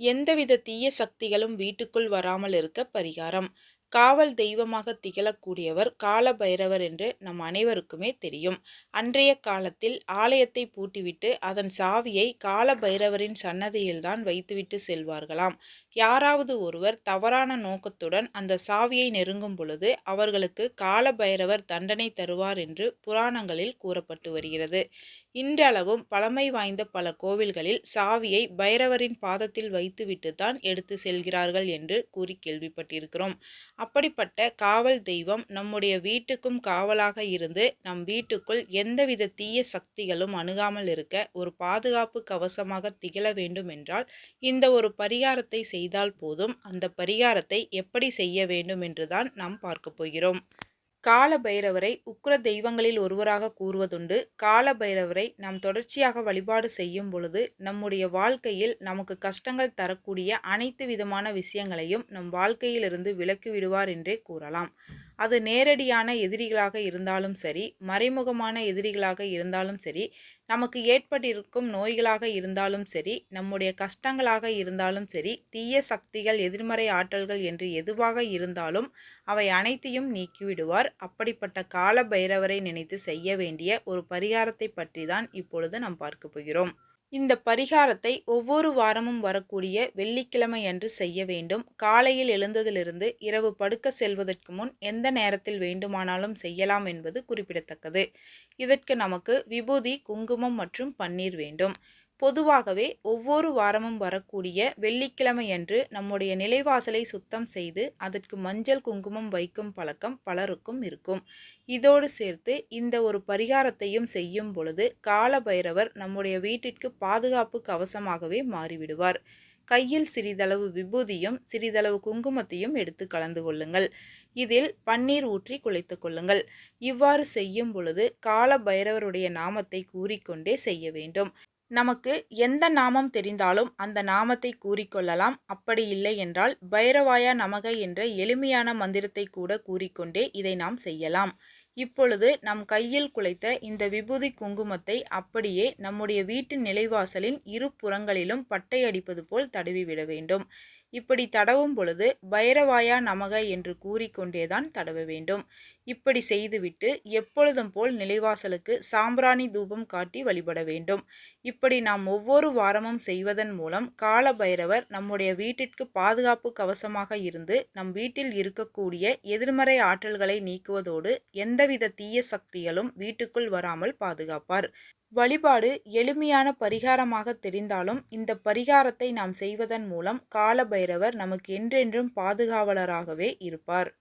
எந்தவித தீய சக்திகளும் வீட்டுக்குள் வராமல் இருக்க பரிகாரம். காவல் தெய்வமாக திகழக்கூடியவர் கால பைரவர் என்று நம் அனைவருக்குமே தெரியும். அன்றைய காலத்தில் ஆலயத்தை பூட்டிவிட்டு அதன் சாவியை கால பைரவரின் சன்னதியில்தான் வைத்துவிட்டு செல்வார்களாம். யாராவது ஒருவர் தவறான நோக்கத்துடன் அந்த சாவியை நெருங்கும் பொழுது அவர்களுக்கு கால பைரவர் தண்டனை தருவார் என்று புராணங்களில் கூறப்பட்டு வருகிறது. இன்றளவும் பழமை வாய்ந்த பல கோவில்களில் சாவியை பைரவரின் பாதத்தில் வைத்துவிட்டு தான் எடுத்து செல்கிறார்கள் என்று கூறி கேள்விப்பட்டிருக்கிறோம். அப்படிப்பட்ட காவல் தெய்வம் நம்முடைய வீட்டுக்கும் காவலாக இருந்து நம் வீட்டுக்குள் எந்தவித தீய சக்திகளும் அணுகாமல் இருக்க ஒரு பாதுகாப்பு கவசமாக திகழ வேண்டும் என்றால் இந்த ஒரு பரிகாரத்தை செய்தால் போதும். அந்த பரிகாரத்தை எப்படி செய்ய வேண்டும் என்றுதான் நாம் பார்க்க போகிறோம். கால பைரவரை உக்ர தெய்வங்களில் ஒருவராக கூறுவதுண்டு. கால பைரவரை நாம் தொடர்ச்சியாக வழிபாடு செய்யும் பொழுது நம்முடைய வாழ்க்கையில் நமக்கு கஷ்டங்கள் தரக்கூடிய அனைத்து விதமான விஷயங்களையும் நம் வாழ்க்கையிலிருந்து விலக்கி விடுவார் என்றே கூறலாம். அது நேரடியான எதிரிகளாக இருந்தாலும் சரி மறைமுகமான எதிரிகளாக இருந்தாலும் சரி நமக்கு ஏற்பட்டிருக்கும் நோய்களாக இருந்தாலும் சரி நம்முடைய கஷ்டங்களாக இருந்தாலும் சரி தீய சக்திகள் எதிர்மறை ஆற்றல்கள் என்று எதுவாக இருந்தாலும் அவை அனைத்தையும் நீக்கிவிடுவார். அப்படிப்பட்ட கால பைரவரை நினைத்து செய்ய வேண்டிய ஒரு பரிகாரத்தை பற்றி தான் இப்பொழுது நாம் பார்க்க போகிறோம். இந்த பரிகாரத்தை ஒவ்வொரு வாரமும் வரக்கூடிய வெள்ளிக்கிழமை அன்று செய்ய வேண்டும். காலையில் எழுந்ததிலிருந்து இரவு படுக்க செல்வதற்கு முன் எந்த நேரத்தில் வேண்டுமானாலும் செய்யலாம் என்பது குறிப்பிடத்தக்கது. இதற்கு நமக்கு விபூதி குங்குமம் மற்றும் பன்னீர் வேண்டும். பொதுவாகவே ஒவ்வொரு வாரமும் வரக்கூடிய வெள்ளிக்கிழமையன்று நம்முடைய நிலைவாசலை சுத்தம் செய்து அதற்கு மஞ்சள் குங்குமம் வைக்கும் பழக்கம் பலருக்கும் இருக்கும். இதோடு சேர்த்து இந்த ஒரு பரிகாரத்தையும் செய்யும் பொழுது கால பைரவர் நம்முடைய வீட்டிற்கு பாதுகாப்பு கவசமாகவே மாறிவிடுவார். கையில் சிறிதளவு விபூதியும் சிறிதளவு குங்குமத்தையும் எடுத்து கலந்து கொள்ளுங்கள். இதில் பன்னீர் ஊற்றி குளித்து கொள்ளுங்கள். இவ்வாறு செய்யும் பொழுது கால பைரவருடைய நாமத்தை கூறிக்கொண்டே செய்ய வேண்டும். நமக்கு எந்த நாமம் தெரிந்தாலும் அந்த நாமத்தை கூறிக்கொள்ளலாம். அப்படி இல்லை என்றால் பைரவாயா நமக என்ற எளிமையான மந்திரத்தை கூட கூறிக்கொண்டே இதை நாம் செய்யலாம். இப்பொழுது நம் கையில் குலைத்த இந்த விபூதி குங்குமத்தை அப்படியே நம்முடைய வீட்டு நிலைவாசலின் இரு புறங்களிலும் பட்டை அடிப்பது போல் தடவிவிட வேண்டும். இப்படி தடவும் பொழுது பைரவாயா நமக என்று கூறிக்கொண்டேதான் தடவ வேண்டும். இப்படி செய்துவிட்டு எப்பொழுதும் போல் நிலைவாசலுக்கு சாம்பிராணி தூபம் காட்டி வழிபட வேண்டும். இப்படி நாம் ஒவ்வொரு வாரமும் செய்வதன் மூலம் கால பைரவர் நம்முடைய வீட்டிற்கு பாதுகாப்பு கவசமாக இருந்து நம் வீட்டில் இருக்கக்கூடிய எதிர்மறை ஆற்றல்களை நீக்குவதோடு எந்தவித தீய சக்திகளும் வீட்டுக்குள் வராமல் பாதுகாப்பார். வழிபாடு எளிமையான பரிகாரமாக தெரிந்தாலும் இந்த பரிகாரத்தை நாம் செய்வதன் மூலம் கால பைரவர் நமக்கு என்றென்றும் பாதுகாவலராகவே இருப்பார்.